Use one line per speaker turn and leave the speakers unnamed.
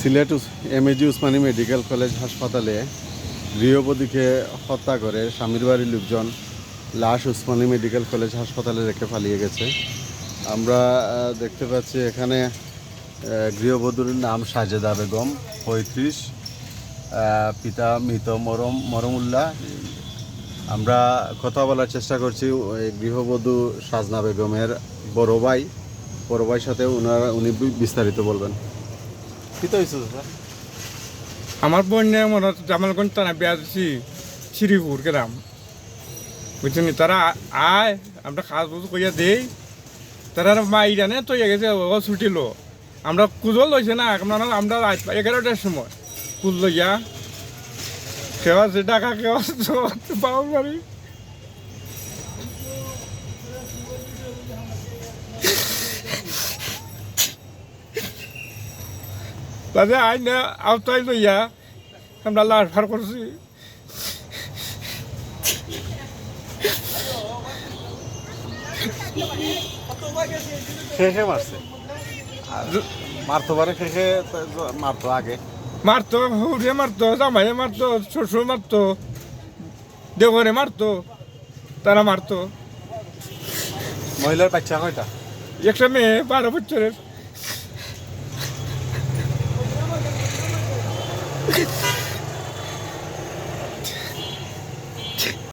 Sylhet M MAG Osmani medical college হাসপাতালে গৃহবধূকে হত্যা করে স্বামীর বাড়ির লোকজন লাশ উসমানী মেডিকেল কলেজ হাসপাতালে রেখে পালিয়ে গেছে। আমরা দেখতে পাচ্ছি এখানে গৃহবধূর নাম সাজেদা বেগম, পঁয়ত্রিশ পিতা মৃত মরম মরমুল্লাহ আমরা কথা বলার চেষ্টা করছি গৃহবধূ সাজনা বেগমের বড় ভাই। বড় ভাইয়ের সাথে উনি বিস্তারিত বলবেন।
আমার বোনে মনে হচ্ছে জামালগঞ্জ থানা বিয়া দিছি, শ্রীপুর গ্রাম। বুঝছেন তারা আয়, আমরা কাজ বুঝ কইয়া দেই। তারা মা ইরানে তো গেছে, ও ছুটিল। আমরা কুজল লইছে না আমরা এগারোটার সময়। কুল লইয়া। কেউ আছে টাকা কেউ আছে বাড়ি তাদের আইনে আওতায় লইয়া আমরা লাশ ফার করছি।
খেয়ে মারছে। আর মারতে পারে খেয়ে মারতো আগে।
মারতো হুড়ে মারতো জামাইয়ে মারতো শ্বশুর মারতো দেবরে মারতো তারা মারতো।
মহিলার বাচ্চা কয়টা?
একটা মেয়ে বারো বছরের। Ha ha ha!